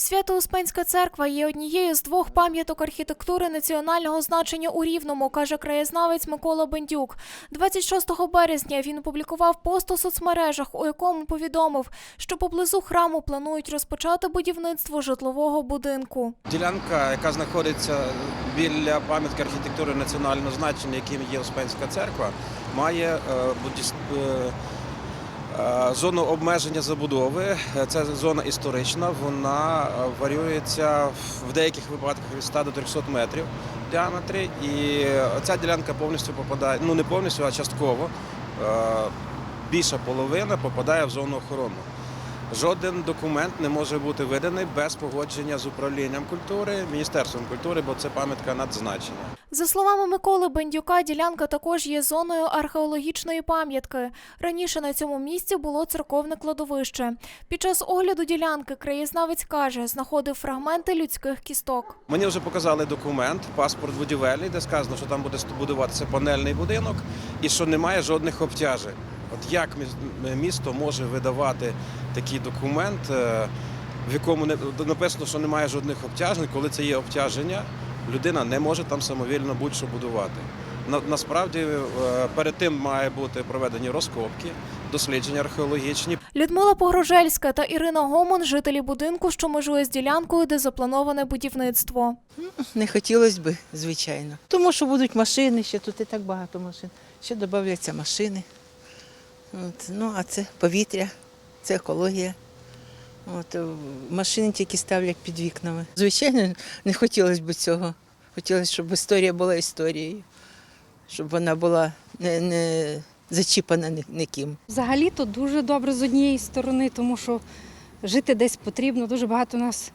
Свято-Успенська церква є однією з двох пам'яток архітектури національного значення у Рівному, каже краєзнавець Микола Бендюк. 26 березня він опублікував пост у соцмережах, у якому повідомив, що поблизу храму планують розпочати будівництво житлового будинку. Ділянка, яка знаходиться біля пам'ятки архітектури національного значення, яким є Успенська церква, має е, е, е, зону обмеження забудови. Е, Це зона історична, вона варюється варіюється в деяких випадках від 100 до 300 метрів в діаметрі. І ця ділянка повністю попадає, ну не повністю, а частково. е, Більша половина попадає в зону охорони. Жоден документ не може бути виданий без погодження з управлінням культури, міністерством культури, бо це пам'ятка надзначення. За словами Миколи Бендюка, ділянка також є зоною археологічної пам'ятки. Раніше на цьому місці було церковне кладовище. Під час огляду ділянки краєзнавець каже, знаходив фрагменти людських кісток. Мені вже показали документ, паспорт будівельний, де сказано, що там буде будуватися панельний будинок і що немає жодних обтяжень. От як місто може видавати такий документ, е, в якому написано, що немає жодних обтяжень, коли це є обтяження, людина не може там самовільно будь-що будувати. Насправді е, перед тим має бути проведені розкопки, дослідження археологічні, Людмила Погрожельська та Ірина Гомон, жителі будинку, що межує з ділянкою, де заплановане будівництво. Не хотілося б, звичайно. Тому що будуть машини, ще тут і так багато машин. Ще додаються машини. От, ну, а це повітря, це екологія. От, е, машини тільки ставлять під вікнами. Звичайно, не хотілося б цього. Хотілося, щоб історія була історією, щоб вона була не, не зачіпана ніким. Взагалі-то дуже добре з однієї сторони, тому що жити десь потрібно. Дуже багато у нас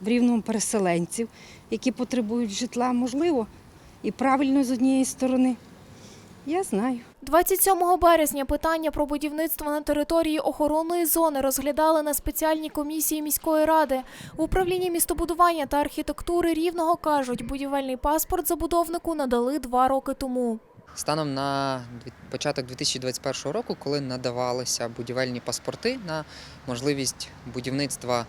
в рівному переселенців, які потребують житла, можливо, і правильно з однієї сторони. Я знаю. 27 березня питання про будівництво на території охоронної зони розглядали на спеціальній комісії міської ради. В управлінні містобудування та архітектури рівного кажуть, будівельний паспорт забудовнику надали два роки тому. Станом на дві- початок 2021 року, коли надавалися будівельні паспорти на можливість будівництва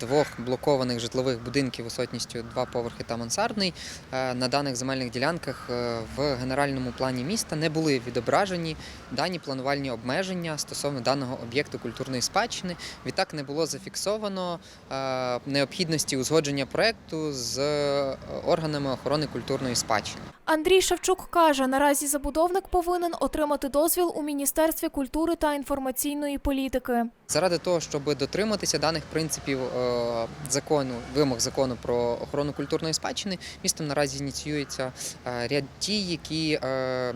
двох блокованих житлових будинків висотністю два поверхи та мансардний, е, на даних земельних ділянках е, в генеральному плані міста не були відображені дані планувальні обмеження стосовно даного об'єкту культурної спадщини. Відтак не було зафіксовано е, необхідності узгодження проекту з е, органами охорони культурної спадщини. Андрій Шевчук каже, наразі забудовник повинен отримати дозвіл у Міністерстві культури та інформаційної політики. Заради того, щоб дотриматися даних принципів е, закону, вимог закону про охорону культурної спадщини, містом наразі ініціюється е, ряд дій, які е,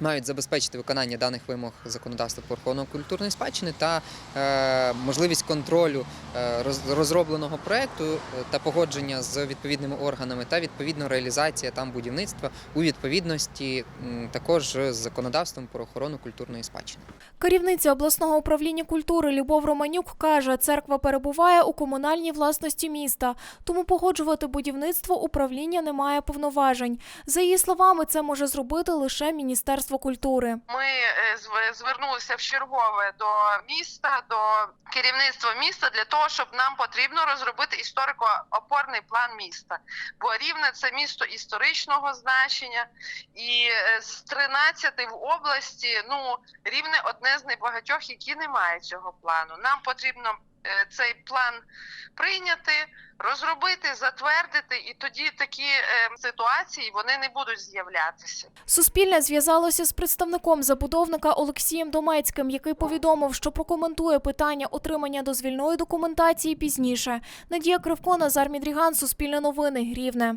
мають забезпечити виконання даних вимог законодавства про охорону культурної спадщини та е, можливість контролю е, розробленого проекту е, та погодження з відповідними органами та відповідно реалізація там будівництва у відповідності також з законодавством про охорону культурної спадщини. Керівниця обласного управління культури Любов Романюк каже, церква перебуває у комунальній власності міста, тому погоджувати будівництво управління не має повноважень. За її словами, це може зробити лише Міністерство культури. Ми е, звернулися в чергове до міста, до керівництва міста для того, щоб нам потрібно розробити історико-опорний план міста. Бо рівне це місто історичного значення, і е, з 13 в області ну рівне одне з небагатьох, які не мають цього плану. Нам потрібно цей план прийняти, розробити, затвердити, і тоді такі е, ситуації вони не будуть з'являтися. Суспільне зв'язалося з представником забудовника Олексієм Домецьким, який повідомив, що прокоментує питання отримання дозвільної документації пізніше. Надія Кривко, Назар Мідріган, Суспільне новини, Рівне.